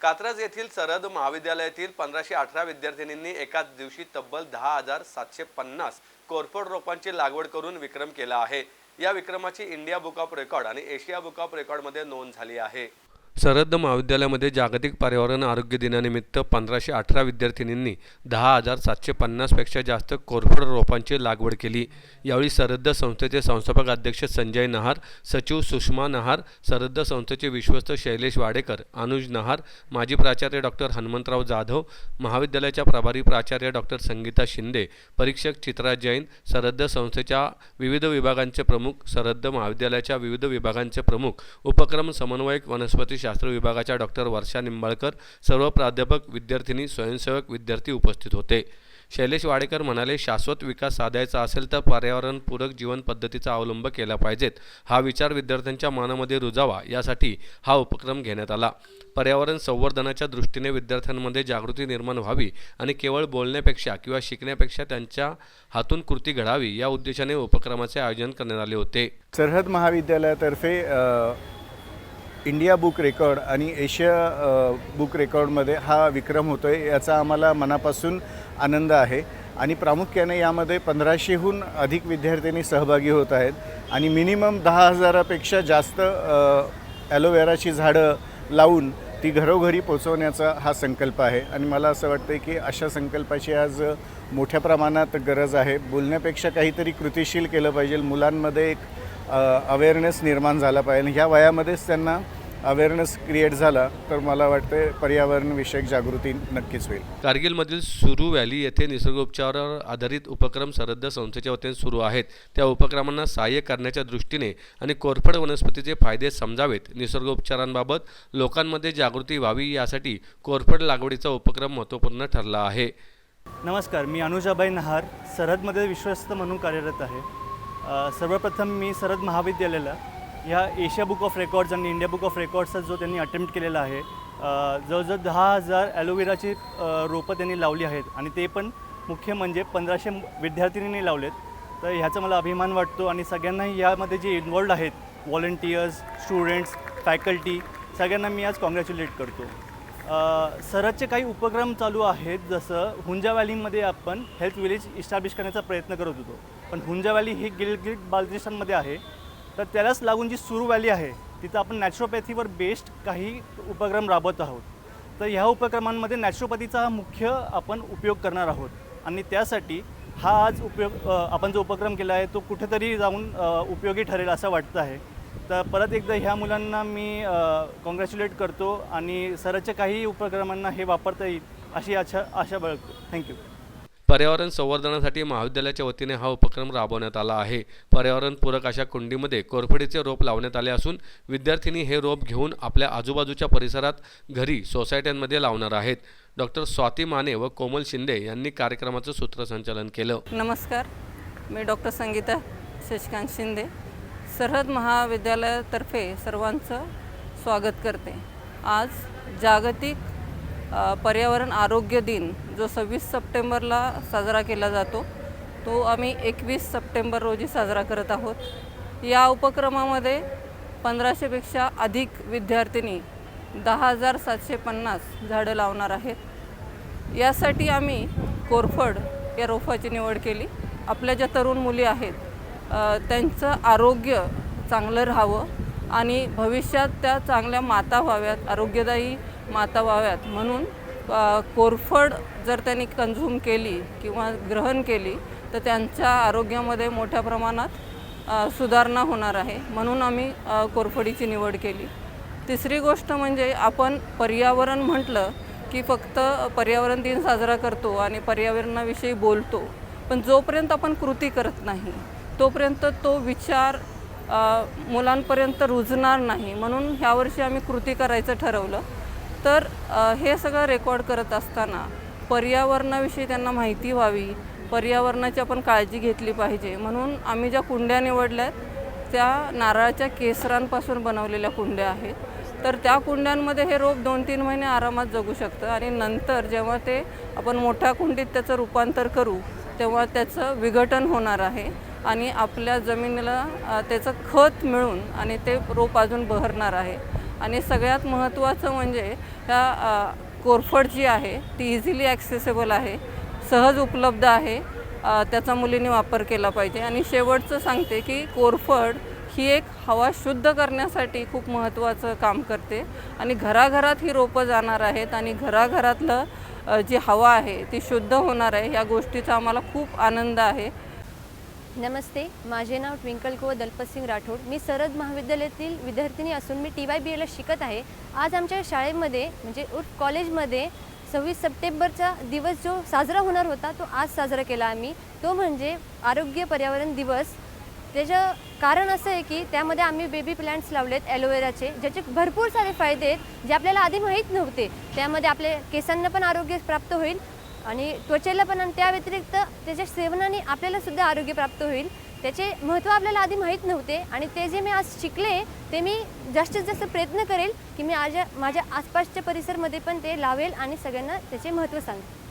कात्रज येथील सरहद महाविद्यालयातील पंधराशे अठरा विद्यार्थिनींनी एकाच दिवशी तब्बल दहा हजार सातशे पन्नास कोरफड रोपांची लागवड करून विक्रम केला आहे. या विक्रमाची इंडिया बुक ऑफ रेकॉर्ड आणि एशिया बुक ऑफ रेकॉर्डमध्ये नोंद झाली आहे. सरहद्द महाविद्यालयामध्ये जागतिक पर्यावरण आरोग्य दिनानिमित्त पंधराशे अठरा विद्यार्थिनींनी दहा हजार सातशे पन्नासपेक्षा जास्त कोरफड रोपांची लागवड केली. यावेळी सरहद्द संस्थेचे संस्थापक अध्यक्ष संजय नहार सचिव सुषमा नहार सरहद्द संस्थेचे विश्वस्त शैलेश वाडेकर अनुज नहार माजी प्राचार्य डॉक्टर हनुमंतराव जाधव महाविद्यालयाच्या प्रभारी प्राचार्य डॉक्टर संगीता शिंदे परीक्षक चित्रा जैन सरहद्द संस्थेच्या विविध विभागांचे प्रमुख सरहद्द महाविद्यालयाच्या विविध विभागांचे प्रमुख उपक्रम समन्वयक वनस्पती शास्त्र विभागाच्या डॉक्टर वर्षा निंबाळकर सर्व प्राध्यापक विद्यार्थिनी स्वयंसेवक विद्यार्थी उपस्थित होते. शैलेश वाडेकर म्हणाले शाश्वत विकास साधायचा असेल तर पर्यावरणपूरक जीवन पद्धतीचा अवलंब केला पाहिजेत. हा विचार विद्यार्थ्यांच्या मनामध्ये रुजावा यासाठी हा उपक्रम घेण्यात आला. पर्यावरण संवर्धनाच्या दृष्टीने विद्यार्थ्यांमध्ये जागृती निर्माण व्हावी आणि केवळ बोलण्यापेक्षा किंवा शिकण्यापेक्षा त्यांच्या हातून कृती घडावी या उद्देशाने उपक्रमाचे आयोजन करण्यात आले होते. सरहद महाविद्यालयातर्फे इंडिया बुक रेकॉर्ड आणि एशिया बुक रेकॉर्डमध्ये हा विक्रम होतो आहे याचा आम्हाला मनापासून आनंद आहे. आणि प्रामुख्याने यामध्ये पंधराशेहून अधिक विद्यार्थ्यांनी सहभागी होत आहेत. आणि मिनिमम दहा हजारापेक्षा जास्त ॲलोवेराची झाडं लावून ती घरोघरी पोचवण्याचा हा संकल्प आहे. आणि मला असं वाटतं की अशा संकल्पाची आज मोठ्या प्रमाणात गरज आहे. बोलण्यापेक्षा काहीतरी कृतिशील केलं पाहिजे. मुलांमध्ये एक अवेअरनेस निर्माण झाला पाहिजे. ह्या वयामध्येच त्यांना अवेअरनेस क्रिएट झाला तर मला वाटतं पर्यावरणविषयक जागृती नक्कीच होईल. कारगिलमधील सुरू व्हॅली येथे निसर्गोपचारावर आधारित उपक्रम सरहद्द संस्थेच्या वतीने सुरू आहेत. त्या उपक्रमांना सहाय्य करण्याच्या दृष्टीने आणि कोरफड वनस्पतीचे फायदे समजावेत. निसर्गोपचारांबाबत लोकांमध्ये जागृती व्हावी यासाठी कोरफड लागवडीचा उपक्रम महत्त्वपूर्ण ठरला आहे. नमस्कार मी अनुजाबाई नहार सरहदमध्ये विश्वस्त म्हणून कार्यरत आहे. सर्वप्रथम मी सरद महाविद्यालयाला ह्या एशिया बुक ऑफ रेकॉर्ड्स आणि इंडिया बुक ऑफ रेकॉर्ड्सचा जो त्यांनी अटेम्प्ट केलेला आहे जवळजवळ दहा हजार ॲलोवेराची रोपं त्यांनी लावली आहेत आणि ते पण मुख्य म्हणजे पंधराशे विद्यार्थिनींनी लावलेत. तर ह्याचा मला अभिमान वाटतो आणि सगळ्यांनाही यामध्ये जे इन्वॉल्ड आहेत व्हॉलंटियर्स स्टुडंट्स फॅकल्टी सगळ्यांना मी आज कॉंग्रॅच्युलेट करतो. सरदचे काही उपक्रम चालू आहेत जसं हुंजा व्हॅलीमध्ये आपण हेल्थ विलेज इस्टॅब्लिश करण्याचा प्रयत्न करत होतो. पण हुंजा व्हॅली ही गिलगिट बाल्टिस्तानमध्ये आहे. तर त्यालाच लागून जी सुरू व्हॅली आहे तिथं आपण नॅचरोपॅथीवर बेस्ड काही उपक्रम राबवत आहोत. तर ह्या उपक्रमांमध्ये नॅचरोपॅथीचा हा मुख्य आपण उपयोग करणार आहोत. आणि त्यासाठी हा आज उपयोग आपण जो उपक्रम केला आहे तो कुठेतरी जाऊन उपयोगी ठरेल असं वाटतं आहे. तर परत एकदा ह्या मुलांना मी कॉंग्रॅच्युलेट करतो आणि सरच्या काही उपक्रमांना हे वापरता येईल अशी आशा आशा बाळगतो. थँक्यू पर्यावरण संवर्धनासाठी महाविद्यालयाच्या वतीने हा उपक्रम राबवण्यात आला आहे. पर्यावरणपूरक अशा कुंडीमध्ये कोरफडीचे रोप लावण्यात आले असून विद्यार्थिनी हे रोप घेऊन आपल्या आजूबाजूच्या परिसरात घरी सोसायट्यांमध्ये लावणार आहेत. डॉक्टर स्वाती माने व कोमल शिंदे यांनी कार्यक्रमाचं सूत्रसंचालन केलं. नमस्कार. मी डॉक्टर संगीता शशिकांत शिंदे. सरहद महाविद्यालयातर्फे सर्वांचं स्वागत करते. आज जागतिक पर्यावरण आरोग्य दिन जो सव्वीस सप्टेंबरला साजरा केला जातो तो आम्ही एकवीस सप्टेंबर रोजी साजरा करत आहोत. या उपक्रमामध्ये पंधराशेपेक्षा अधिक विद्यार्थिनी दहा हजार सातशे पन्नास झाडं लावणार आहेत. यासाठी आम्ही कोरफड या रोपाची निवड केली. आपल्या ज्या तरुण मुली आहेत त्यांचं आरोग्य चांगलं राहावं आणि भविष्यात त्या चांगल्या माता व्हाव्यात आरोग्यदायी माता व्हाव्यात. म्हणून कोरफड जर त्यांनी कन्झ्युम केली किंवा ग्रहण केली तर त्यांच्या आरोग्यामध्ये मोठ्या प्रमाणात सुधारणा होणार आहे. म्हणून आम्ही कोरफडीची निवड केली. तिसरी गोष्ट म्हणजे आपण पर्यावरण म्हटलं की फक्त पर्यावरण दिन साजरा करतो आणि पर्यावरणाविषयी बोलतो. पण जोपर्यंत आपण कृती करत नाही तोपर्यंत तो विचार मुलांपर्यंत रुजणार नाही. म्हणून ह्यावर्षी आम्ही कृती करायचं ठरवलं. तर हे सगळं रेकॉर्ड करत असताना पर्यावरणाविषयी त्यांना माहिती व्हावी पर्यावरणाची आपण काळजी घेतली पाहिजे. म्हणून आम्ही ज्या कुंड्या निवडल्या आहेत त्या नारळाच्या केसरांपासून बनवलेल्या कुंड्या आहेत. तर त्या कुंड्यांमध्ये हे रोप दोन तीन महिने आरामात जगू शकतं आणि नंतर जेव्हा ते आपण मोठ्या कुंडीत त्याचं रूपांतर करू तेव्हा त्याचं विघटन होणार आहे आणि आपल्या जमिनीला त्याचं खत मिळून आणि ते रोप अजून बहरणार आहे. आणि सगळ्यात महत्त्वाचं म्हणजे ह्या कोरफड जी आहे ती इझिली ॲक्सेसेबल आहे सहज उपलब्ध आहे त्याचा मुलींनी वापर केला पाहिजे. आणि शेवटचं सांगते की कोरफड ही एक हवा शुद्ध करण्यासाठी खूप महत्त्वाचं काम करते. आणि घराघरात ही रोपं जाणार आहेत आणि घराघरातलं जी हवा आहे ती शुद्ध होणार आहे या गोष्टीचा आम्हाला खूप आनंद आहे. नमस्ते माझे नाव ट्विंकल को दलपतसिंग राठोड. मी सरद महाविद्यालयातील विद्यार्थिनी असून मी टी वाय बी एला शिकत आहे. आज आमच्या शाळेमध्ये म्हणजे उर्फ कॉलेजमध्ये सव्वीस सप्टेंबरचा दिवस जो साजरा होणार होता तो आज साजरा केला आम्ही. तो म्हणजे आरोग्य पर्यावरण दिवस. त्याचं कारण असं आहे की त्यामध्ये आम्ही बेबी प्लांट्स लावलेत ॲलोवेराचे ज्याचे भरपूर सारे फायदे आहेत जे आपल्याला आधी माहीत नव्हते. त्यामध्ये आपल्या केसांना पण आरोग्य प्राप्त होईल. आणि त्वचेला पण आणि त्या व्यतिरिक्त त्याच्या सेवनाने आपल्याला सुद्धा आरोग्य प्राप्त होईल. त्याचे महत्त्व आपल्याला आधी माहीत नव्हते आणि ते जे मी आज शिकले ते मी जास्तीत जास्त प्रयत्न करेल की मी आज माझ्या आसपासच्या परिसरमध्ये पण ते लावेल आणि सगळ्यांना त्याचे महत्त्व सांगेल.